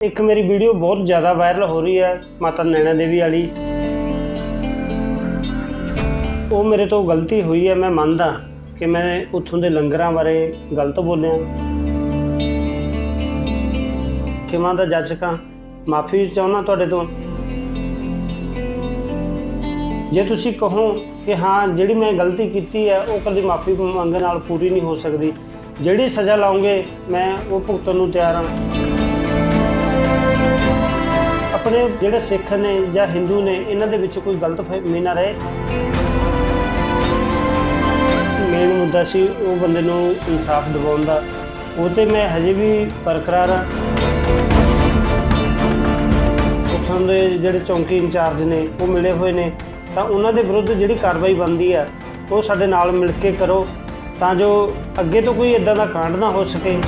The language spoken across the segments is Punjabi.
ਇੱਕ ਮੇਰੀ ਵੀਡੀਓ ਬਹੁਤ ਜ਼ਿਆਦਾ ਵਾਇਰਲ ਹੋ ਰਹੀ ਹੈ, ਮਾਤਾ ਨੈਣਾ ਦੇਵੀ ਵਾਲੀ। ਉਹ ਮੇਰੇ ਤੋਂ ਗਲਤੀ ਹੋਈ ਹੈ, ਮੈਂ ਮੰਨਦਾ ਕਿ ਮੈਂ ਉੱਥੋਂ ਦੇ ਲੰਗਰਾਂ ਬਾਰੇ ਗਲਤ ਬੋਲਿਆ। ਖਿਮਾ ਦਾ ਜੱਜਕਾਂ ਮਾਫੀ ਚਾਹੁੰਦਾ ਤੁਹਾਡੇ ਤੋਂ। ਜੇ ਤੁਸੀਂ ਕਹੋ ਕਿ ਹਾਂ, ਜਿਹੜੀ ਮੈਂ ਗਲਤੀ ਕੀਤੀ ਹੈ, ਉਹ ਕਦੀ ਮਾਫੀ ਮੰਗਣ ਨਾਲ ਪੂਰੀ ਨਹੀਂ ਹੋ ਸਕਦੀ। ਜਿਹੜੀ ਸਜ਼ਾ ਲਾਉਂਗੇ, ਮੈਂ ਉਹ ਭੁਗਤਣ ਨੂੰ ਤਿਆਰ ਹਾਂ। ਆਪਣੇ ਜਿਹੜੇ ਸਿੱਖ ਨੇ ਜਾਂ ਹਿੰਦੂ ਨੇ, ਇਹਨਾਂ ਦੇ ਵਿੱਚ ਕੋਈ ਗਲਤ ਫਹਿਮੀ ਨਾ ਰਹੇ। ਮੇਨ ਮੁੱਦਾ ਸੀ ਉਹ ਬੰਦੇ ਨੂੰ ਇਨਸਾਫ ਦਿਵਾਉਣ ਦਾ। ਉਹ ਤੇ ਮੈਂ ਹਜੇ ਵੀ ਬਰਕਰਾਰ ਹਾਂ। ਉੱਥੋਂ ਦੇ ਜਿਹੜੇ ਚੌਂਕੀ ਇੰਚਾਰਜ ਨੇ, ਉਹ ਮਿਲੇ ਹੋਏ ਨੇ। ਤਾਂ ਉਹਨਾਂ ਦੇ ਵਿਰੁੱਧ ਜਿਹੜੀ ਕਾਰਵਾਈ ਬਣਦੀ ਆ, ਉਹ ਸਾਡੇ ਨਾਲ ਮਿਲ ਕੇ ਕਰੋ। ਤਾਂ ਜੋ ਅੱਗੇ ਤੋਂ ਕੋਈ ਇਦਾਂ ਦਾ ਕਾਂਡ ਨਾ ਹੋ ਸਕੇ।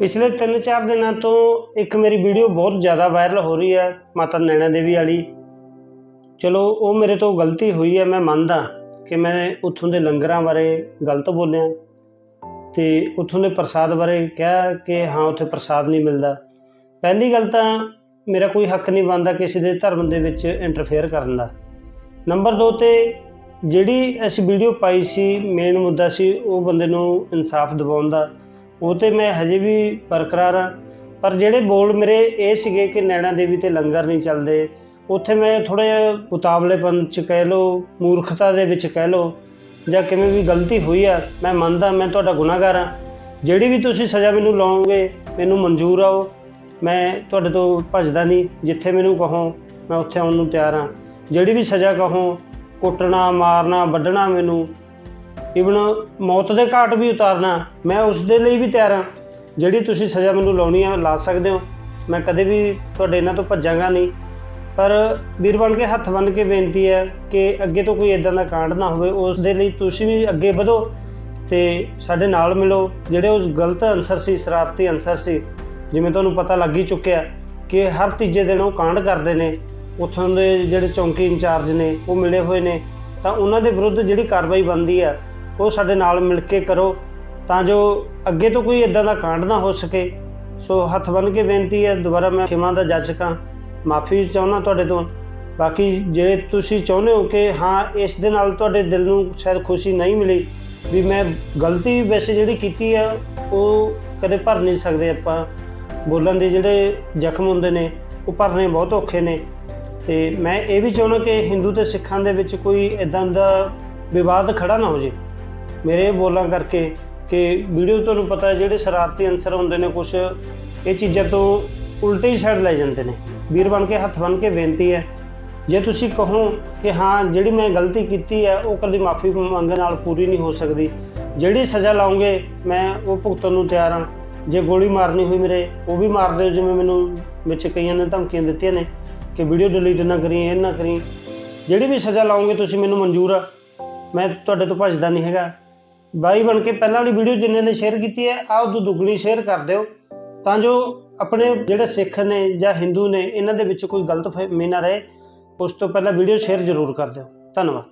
ਪਿਛਲੇ 3-4 ਦਿਨਾਂ ਤੋਂ ਇੱਕ ਮੇਰੀ ਵੀਡੀਓ ਬਹੁਤ ਜ਼ਿਆਦਾ ਵਾਇਰਲ ਹੋ ਰਹੀ ਹੈ, ਮਾਤਾ ਨੈਣਾ ਦੇਵੀ ਵਾਲੀ। ਚਲੋ, ਉਹ ਮੇਰੇ ਤੋਂ ਗਲਤੀ ਹੋਈ ਹੈ, ਮੈਂ ਮੰਨਦਾ ਕਿ ਮੈਂ ਉੱਥੋਂ ਦੇ ਲੰਗਰਾਂ ਬਾਰੇ ਗਲਤ ਬੋਲਿਆ ਤੇ ਉੱਥੋਂ ਦੇ ਪ੍ਰਸਾਦ ਬਾਰੇ ਕਿਹਾ ਕਿ ਹਾਂ, ਉੱਥੇ ਪ੍ਰਸਾਦ ਨਹੀਂ ਮਿਲਦਾ। ਪਹਿਲੀ ਗੱਲ ਤਾਂ ਮੇਰਾ ਕੋਈ ਹੱਕ ਨਹੀਂ ਬਣਦਾ ਕਿਸੇ ਦੇ ਧਰਮ ਦੇ ਵਿੱਚ ਇੰਟਰਫੇਅਰ ਕਰਨ ਦਾ। ਨੰਬਰ 2 ਤੇ ਜਿਹੜੀ ਅਸੀਂ ਵੀਡੀਓ ਪਾਈ ਸੀ ਮੇਨ ਮੁੱਦਾ ਸੀ ਉਹ ਬੰਦੇ ਨੂੰ ਇਨਸਾਫ ਦਿਵਾਉਣ ਦਾ। ਉਹ ਤੇ ਮੈਂ ਹਜੇ ਵੀ ਬਰਕਰਾਰ ਹਾਂ ਪਰ ਜਿਹੜੇ ਬੋਲ ਮੇਰੇ ਇਹ ਸੀਗੇ ਕਿ ਨੈਣਾ ਦੇਵੀ ਤੇ ਲੰਗਰ ਨਹੀਂ ਚੱਲਦੇ, ਉੱਥੇ ਮੈਂ ਥੋੜਾ ਜਿਹਾ ਉਤਾਵਲੇਪਨ ਚ ਕਹਿ ਲਓ, ਮੂਰਖਤਾ ਦੇ ਵਿੱਚ ਕਹਿ ਲਓ, ਜਾਂ ਕਿਵੇਂ ਵੀ ਗਲਤੀ ਹੋਈ ਆ, ਮੈਂ ਮੰਨਦਾ, ਮੈਂ ਤੁਹਾਡਾ ਗੁਨਾਹਗਾਰ ਹਾਂ ਜਿਹੜੀ ਵੀ ਤੁਸੀਂ ਸਜ਼ਾ ਮੈਨੂੰ ਲਾਓਗੇ, ਮੈਨੂੰ ਮਨਜ਼ੂਰ ਆਓ। ਮੈਂ ਤੁਹਾਡੇ ਤੋਂ ਭੱਜਦਾ ਨਹੀਂ, ਜਿੱਥੇ ਮੈਨੂੰ ਕਹੋ, ਮੈਂ ਉੱਥੇ ਆਉਣ ਨੂੰ ਤਿਆਰ ਹਾਂ ਜਿਹੜੀ ਵੀ ਸਜ਼ਾ ਕਹੋ, ਕੁੱਟਣਾ, ਮਾਰਨਾ, ਵੱਢਣਾ ਮੈਨੂੰ ਇਵਨ ਮੌਤ ਦੇ ਘਾਟ ਵੀ ਉਤਾਰਨਾ, ਮੈਂ ਉਸ ਦੇ ਲਈ ਵੀ ਤਿਆਰ ਹਾਂ। ਜਿਹੜੀ ਤੁਸੀਂ ਸਜ਼ਾ ਮੈਨੂੰ ਲਾਉਣੀ ਆ, ਲਾ ਸਕਦੇ ਹੋ। ਮੈਂ ਕਦੇ ਵੀ ਤੁਹਾਡੇ ਇਹਨਾਂ ਤੋਂ ਭੱਜਾਂਗਾ ਨਹੀਂ। ਪਰ ਵੀਰ ਬਣ ਕੇ ਹੱਥ ਬੰਨ ਕੇ ਬੇਨਤੀ ਹੈ ਕਿ ਅੱਗੇ ਤੋਂ ਕੋਈ ਇਦਾਂ ਦਾ ਕਾਂਡ ਨਾ ਹੋਵੇ। ਉਸ ਦੇ ਲਈ ਤੁਸੀਂ ਵੀ ਅੱਗੇ ਵਧੋ ਤੇ ਸਾਡੇ ਨਾਲ ਮਿਲੋ। ਜਿਹੜੇ ਉਸ ਗਲਤ ਅਨਸਰ ਸੀ, ਸ਼ਰਾਰਤੀ ਅਨਸਰ ਸੀ, ਜਿਵੇਂ ਤੁਹਾਨੂੰ ਪਤਾ ਲੱਗ ਹੀ ਚੁੱਕਿਆ ਕਿ ਹਰ ਤੀਜੇ ਦਿਨ ਉਹ ਕਾਂਡ ਕਰਦੇ ਨੇ। ਉੱਥੋਂ ਦੇ ਜਿਹੜੇ ਚੌਂਕੀ ਇੰਚਾਰਜ ਨੇ, ਉਹ ਮਿਲੇ ਹੋਏ ਨੇ। ਤਾਂ ਉਹਨਾਂ ਦੇ ਵਿਰੁੱਧ ਜਿਹੜੀ ਕਾਰਵਾਈ ਬਣਦੀ ਆ ਉਹ ਸਾਡੇ ਨਾਲ ਮਿਲ ਕੇ ਕਰੋ, ਤਾਂ ਜੋ ਅੱਗੇ ਤੋਂ ਕੋਈ ਇਦਾਂ ਦਾ ਕਾਂਡ ਨਾ ਹੋ ਸਕੇ। ਸੋ ਹੱਥ ਬੰਨ ਕੇ ਬੇਨਤੀ ਹੈ, ਦੁਬਾਰਾ ਮੈਂ ਖਿਮਾ ਦਾ ਜਾਚਕਾਂ ਮਾਫੀ ਚਾਹੁੰਦਾ ਤੁਹਾਡੇ ਤੋਂ। ਬਾਕੀ ਜੇ ਤੁਸੀਂ ਚਾਹੁੰਦੇ ਹੋ ਕਿ ਹਾਂ, ਇਸ ਦੇ ਨਾਲ ਤੁਹਾਡੇ ਦਿਲ ਨੂੰ ਸ਼ਾਇਦ ਖੁਸ਼ੀ ਨਹੀਂ ਮਿਲੀ, ਵੀ ਮੈਂ ਗਲਤੀ ਵੈਸੇ ਜਿਹੜੀ ਕੀਤੀ ਆ, ਉਹ ਕਦੇ ਭਰ ਨਹੀਂ ਸਕਦੇ ਆਪਾਂ। ਬੋਲਣ ਦੇ ਜਿਹੜੇ ਜ਼ਖਮ ਹੁੰਦੇ ਨੇ, ਉਹ ਭਰਨੇ ਬਹੁਤ ਔਖੇ ਨੇ। ਤੇ ਮੈਂ ਇਹ ਵੀ ਚਾਹੁੰਦਾ ਕਿ ਹਿੰਦੂ ਤੇ ਸਿੱਖਾਂ ਦੇ ਵਿੱਚ ਕੋਈ ਇਦਾਂ ਦਾ ਵਿਵਾਦ ਖੜਾ ਨਾ ਹੋ ਜੇ ਮੇਰੇ ਇਹ ਬੋਲਾਂ ਕਰਕੇ ਕਿ ਵੀਡੀਓ ਤੁਹਾਨੂੰ ਪਤਾ ਹੈ, ਜਿਹੜੇ ਸ਼ਰਾਰਤੀ ਅਨਸਰ ਹੁੰਦੇ ਨੇ ਕੁਝ ਇਹ ਚੀਜ਼ਾਂ ਤੋਂ ਉਲਟੀ ਸਾਈਡ ਲੈ ਜਾਂਦੇ ਨੇ। ਵੀਰ ਬਣ ਕੇ ਹੱਥ ਬਣ ਕੇ ਬੇਨਤੀ ਹੈ, ਜੇ ਤੁਸੀਂ ਕਹੋ ਕਿ ਹਾਂ, ਜਿਹੜੀ ਮੈਂ ਗਲਤੀ ਕੀਤੀ ਹੈ, ਉਹ ਕਦੀ ਮਾਫੀ ਮੰਗਣ ਨਾਲ ਪੂਰੀ ਨਹੀਂ ਹੋ ਸਕਦੀ। ਜਿਹੜੀ ਸਜ਼ਾ ਲਾਉਂਗੇ, ਮੈਂ ਉਹ ਭੁਗਤਣ ਨੂੰ ਤਿਆਰ ਹਾਂ। ਜੇ ਗੋਲੀ ਮਾਰਨੀ ਹੋਈ ਮੇਰੇ, ਉਹ ਵੀ ਮਾਰ ਦਿਓ, ਜਿਵੇਂ ਮੈਨੂੰ ਵਿੱਚ ਕਈਆਂ ਨੇ ਧਮਕੀਆਂ ਦਿੱਤੀਆਂ ਨੇ ਕਿ ਵੀਡੀਓ ਡਿਲੀਟ ਨਾ ਕਰੀ, ਇਹ ਨਾ ਕਰੀ। ਜਿਹੜੀ ਵੀ ਸਜ਼ਾ ਲਾਉਂਗੇ, ਤੁਸੀਂ ਮੈਨੂੰ ਮਨਜ਼ੂਰ ਆ। ਮੈਂ ਤੁਹਾਡੇ ਤੋਂ ਭੱਜਦਾ ਨਹੀਂ ਹੈਗਾ। ਬਾਈ ਬਣ ਕੇ ਪਹਿਲਾਂ ਵਾਲੀ ਵੀਡੀਓ ਜਿੰਨੇ ਨੇ ਸ਼ੇਅਰ ਕੀਤੀ ਹੈ, ਆਹ ਉਦੋਂ ਦੁੱਗਣੀ ਸ਼ੇਅਰ ਕਰ ਦਿਓ। ਤਾਂ ਜੋ ਆਪਣੇ ਜਿਹੜੇ ਸਿੱਖ ਨੇ ਜਾਂ ਹਿੰਦੂ ਨੇ, ਇਹਨਾਂ ਦੇ ਵਿੱਚ ਕੋਈ ਗਲਤ ਫਹਿਮੀ ਨਾ ਰਹੇ। ਉਸ ਤੋਂ ਪਹਿਲਾਂ ਵੀਡੀਓ ਸ਼ੇਅਰ ਜ਼ਰੂਰ ਕਰ ਦਿਓ। ਧੰਨਵਾਦ।